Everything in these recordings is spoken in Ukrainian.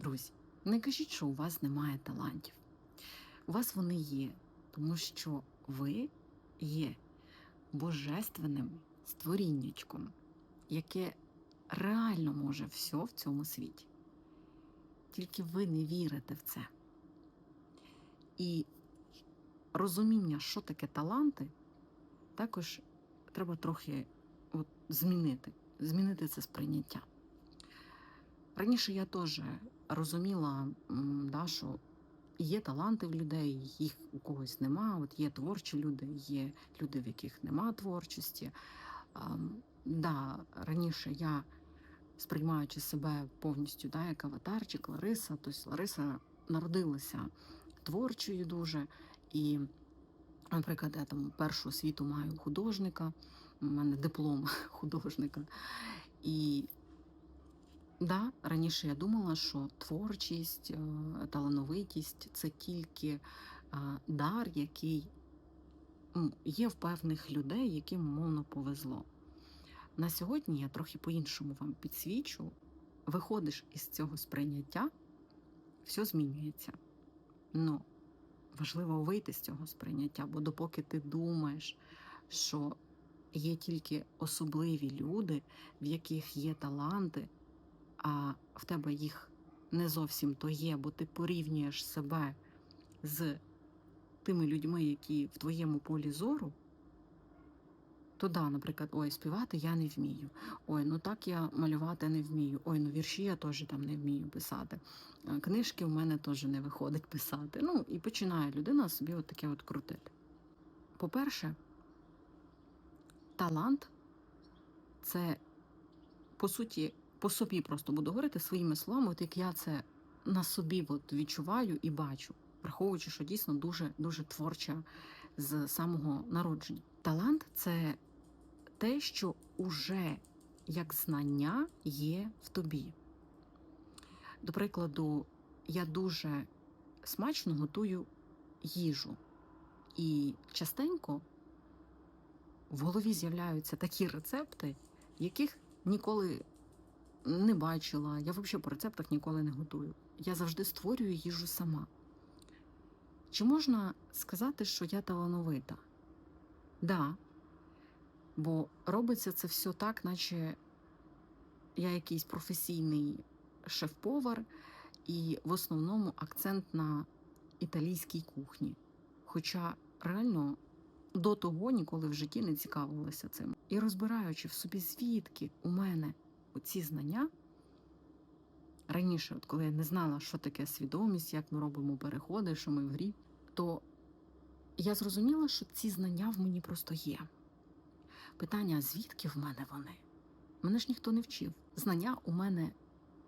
Друзі, не кажіть, що у вас немає талантів. У вас вони є, тому що ви є божественним створіннячком, яке реально може все в цьому світі. Тільки ви не вірите в це. І розуміння, що таке таланти, також треба трохи от, змінити, змінити це сприйняття. Раніше я теж розуміла, да, що є таланти в людей, їх у когось нема. От є творчі люди, є люди, в яких нема творчості. Да, раніше я, сприймаючи себе повністю да, як аватарчик, Лариса, тобто Лариса народилася творчою дуже. І, наприклад, я там першу освіту маю художника, у мене диплом художника. І Да, раніше я думала, що творчість, е, талановитість це тільки дар, який є в певних людей, яким мовно повезло. На сьогодні я трохи по-іншому вам підсвічу. Виходиш із цього сприйняття, все змінюється. Ну, важливо вийти з цього сприйняття, бо допоки ти думаєш, що є тільки особливі люди, в яких є таланти, а в тебе їх не зовсім то є, бо ти порівнюєш себе з тими людьми, які в твоєму полі зору, то да, наприклад, ой, співати я не вмію. Ой, ну так я малювати не вмію. Ой, ну вірші я теж там не вмію писати. Книжки в мене теж не виходить писати. Ну, і починає людина собі от таке от крутити. По-перше, талант це, по суті, по собі просто буду говорити своїми словами, от як я це на собі от відчуваю і бачу, враховуючи, що дійсно дуже дуже творча з самого народження. Талант це те, що уже як знання є в тобі. До прикладу, я дуже смачно готую їжу, і частенько в голові з'являються такі рецепти, яких ніколи не бачила. Я взагалі по рецептах ніколи не готую. Я завжди створюю їжу сама. Чи можна сказати, що я талановита? Да. Бо робиться це все так, наче я якийсь професійний шеф-повар, і в основному акцент на італійській кухні. Хоча реально до того ніколи в житті не цікавилася цим. І розбираючи в собі, звідки у мене оці знання. Раніше, от коли я не знала, що таке свідомість, як ми робимо переходи, що ми в грі, то я зрозуміла, що ці знання в мені просто є. Питання, звідки в мене вони? Мене ж ніхто не вчив. Знання у мене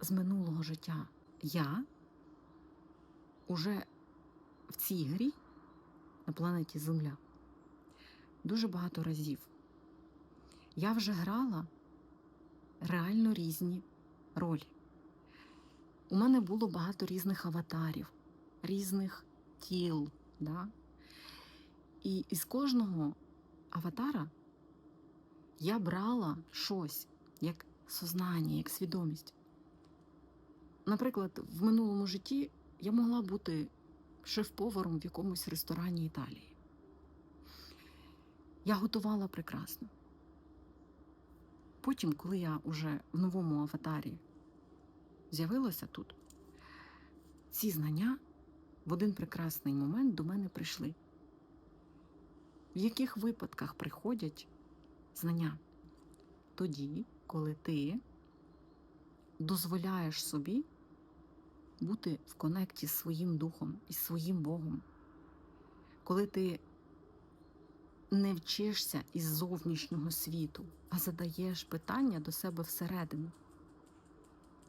з минулого життя. Я уже в цій грі на планеті Земля дуже багато разів. Я вже грала реально різні ролі. У мене було багато різних аватарів, різних тіл. Да? І із кожного аватара я брала щось як сознання, як свідомість. Наприклад, в минулому житті я могла бути шеф-поваром в якомусь ресторані Італії. Я готувала прекрасно. Потім, коли я вже в новому аватарі з'явилася тут, ці знання в один прекрасний момент до мене прийшли. В яких випадках приходять знання? Тоді, коли ти дозволяєш собі бути в конекті з своїм духом і своїм Богом, коли ти не вчишся із зовнішнього світу, а задаєш питання до себе всередину.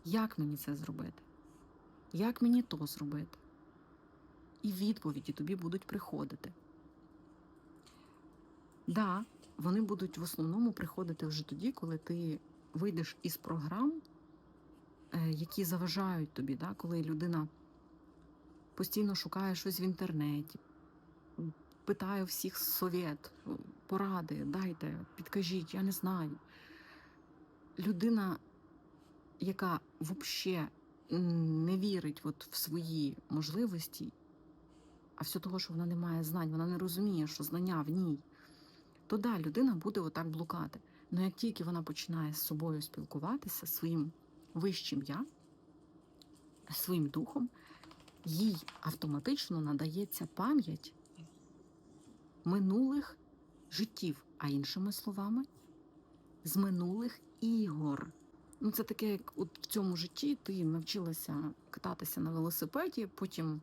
Як мені це зробити? Як мені то зробити? І відповіді тобі будуть приходити. Да, вони будуть в основному приходити вже тоді, коли ти вийдеш із програм, е, які заважають тобі, да? коли людина постійно шукає щось в інтернеті, питає всіх совєт, поради, дайте, підкажіть, я не знаю. Людина, яка взагалі не вірить от в свої можливості, а все того, що вона не має знань, вона не розуміє, що знання в ній, то да, людина буде отак блукати. Але як тільки вона починає з собою спілкуватися, своїм вищим я, своїм духом, їй автоматично надається пам'ять минулих життів, а іншими словами, з минулих ігор. Ну, це таке, як от в цьому житті ти навчилася кататися на велосипеді, потім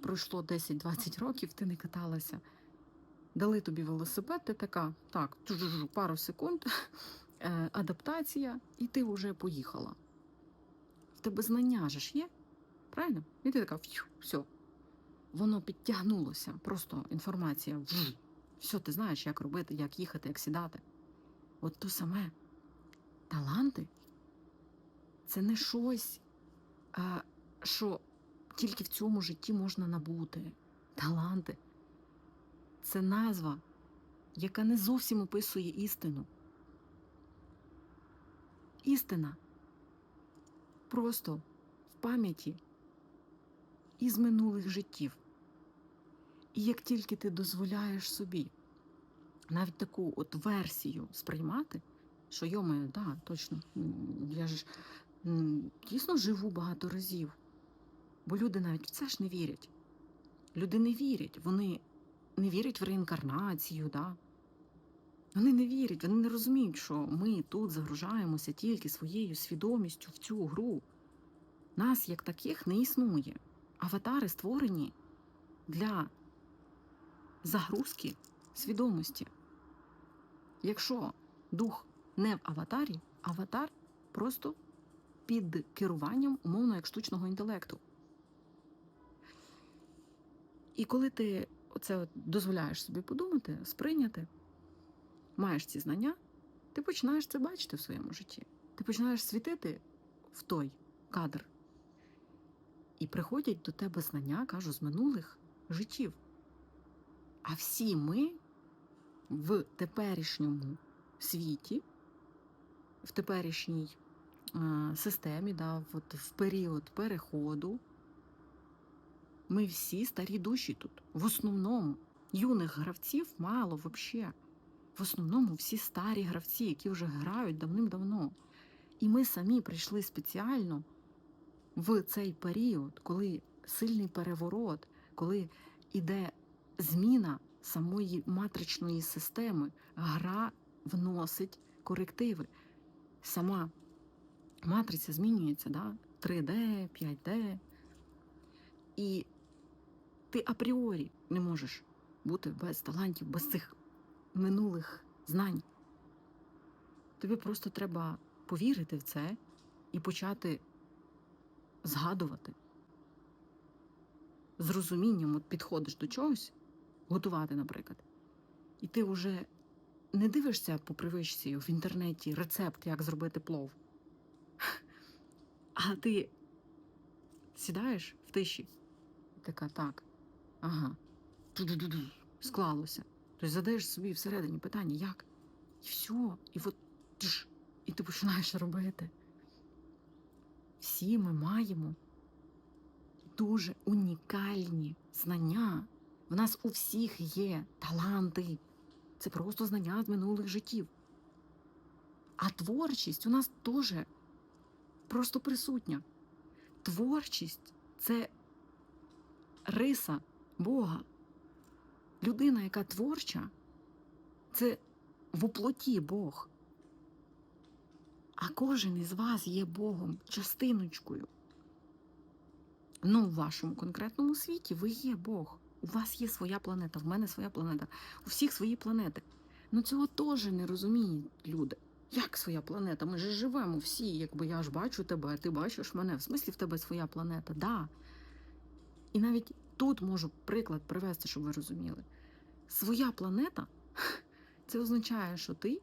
пройшло 10-20 років, ти не каталася. Дали тобі велосипед, ти така, так, пару секунд, е, адаптація, і ти вже поїхала. В тебе знання ж є, правильно? І ти така, все. Воно підтягнулося, просто інформація. Все, ти знаєш, як робити, як їхати, як сідати. От то саме. Таланти це не щось, що тільки в цьому житті можна набути. Таланти це назва, яка не зовсім описує істину. Істина просто в пам'яті із минулих життів. І як тільки ти дозволяєш собі навіть таку от версію сприймати, що йомаю, да, точно, я ж дійсно живу багато разів. Бо люди навіть в це ж не вірять. Люди не вірять, вони не вірять в реінкарнацію, да? Вони не вірять, вони не розуміють, що ми тут загружаємося тільки своєю свідомістю в цю гру. Нас як таких не існує. Аватари створені для загрузки свідомості. Якщо дух не в аватарі, аватар просто під керуванням умовно як штучного інтелекту. І коли ти от дозволяєш собі подумати, сприйняти, маєш ці знання, ти починаєш це бачити в своєму житті. Ти починаєш світити в той кадр. І приходять до тебе знання, кажу, з минулих життів. А всі ми в теперішньому світі, в теперішній е, системі, да, от в період переходу, ми всі старі душі тут. В основному юних гравців мало взагалі. В основному всі старі гравці, які вже грають давним-давно. І ми самі прийшли спеціально в цей період, коли сильний переворот, коли іде зміна самої матричної системи, гра вносить корективи. Сама матриця змінюється, да? 3D, 5D. І ти апріорі не можеш бути без талантів, без цих минулих знань. Тобі просто треба повірити в це і почати згадувати. З розумінням от підходиш до чогось, готувати, наприклад, і ти вже не дивишся по привичці в інтернеті рецепт, як зробити плов. А ти сідаєш в тиші, така так, ага, склалося. Тобто задаєш собі всередині питання, як? І все, і от і ти починаєш робити. Всі ми маємо дуже унікальні знання. В нас у всіх є таланти. Це просто знання з минулих життів. А творчість у нас теж просто присутня. Творчість це риса Бога. Людина, яка творча, це в уплоті Бог. А кожен із вас є Богом, частиночкою. Ну, в вашому конкретному світі ви є Бог. У вас є своя планета, в мене своя планета, у всіх свої планети. Ну цього теж не розуміють люди. Як своя планета? Ми ж живемо всі, якби я ж бачу тебе, ти бачиш мене. В смислі в тебе своя планета, да. І навіть тут можу приклад привести, щоб ви розуміли. Своя планета це означає, що ти,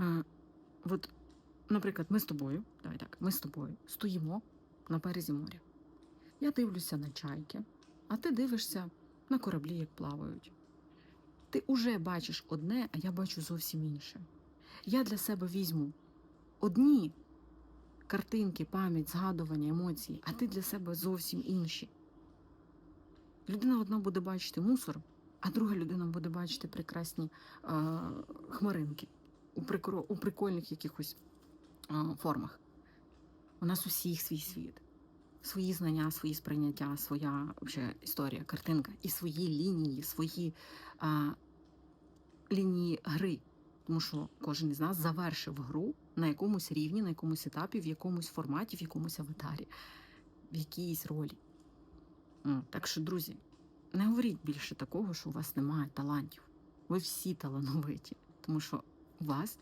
е, от, наприклад, ми з тобою, давай так, ми з тобою стоїмо на березі моря. Я дивлюся на чайки, а ти дивишся на кораблі, як плавають. Ти уже бачиш одне, а я бачу зовсім інше. Я для себе візьму одні картинки, пам'ять, згадування, емоції, а ти для себе зовсім інші. Людина одна буде бачити мусор, а друга людина буде бачити прекрасні е, хмаринки у, прикро, у прикольних якихось е, формах. У нас усіх свій світ, свої знання, свої сприйняття, своя вже історія, картинка і свої лінії, свої е, лінії гри. Тому що кожен із нас завершив гру на якомусь рівні, на якомусь етапі, в якомусь форматі, в якомусь аватарі, в якійсь ролі. Так що, друзі, не говоріть більше такого, що у вас немає талантів. Ви всі талановиті, тому що у вас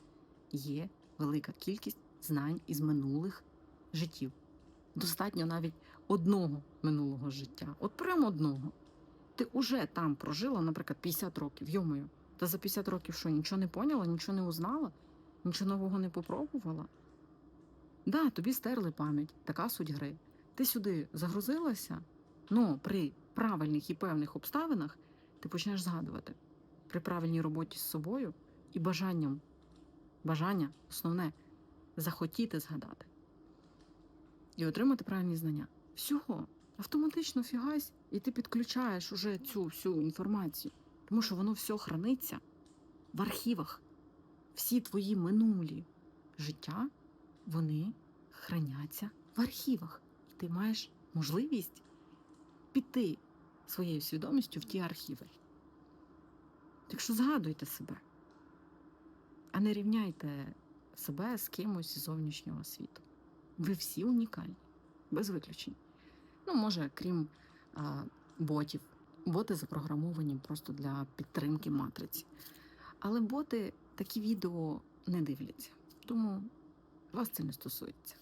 є велика кількість знань із минулих життів. Достатньо навіть одного минулого життя. От прямо одного. Ти уже там прожила, наприклад, 50 років, йомою. Та за 50 років що, нічого не поняла, нічого не узнала, нічого нового не попробувала? Да, тобі стерли пам'ять, така суть гри. Ти сюди загрузилася, ну при правильних і певних обставинах ти почнеш згадувати при правильній роботі з собою і бажанням. Бажання основне захотіти згадати і отримати правильні знання. Всього автоматично фігась, і ти підключаєш уже цю всю інформацію, тому що воно все храниться в архівах. Всі твої минулі життя, вони храняться в архівах. І ти маєш можливість піти своєю свідомістю в ті архіви. Так що згадуйте себе, а не рівняйте себе з кимось з зовнішнього світу. Ви всі унікальні, без виключень. Ну, може, крім а, ботів. Боти запрограмовані просто для підтримки матриці. Але боти такі відео не дивляться, тому вас це не стосується.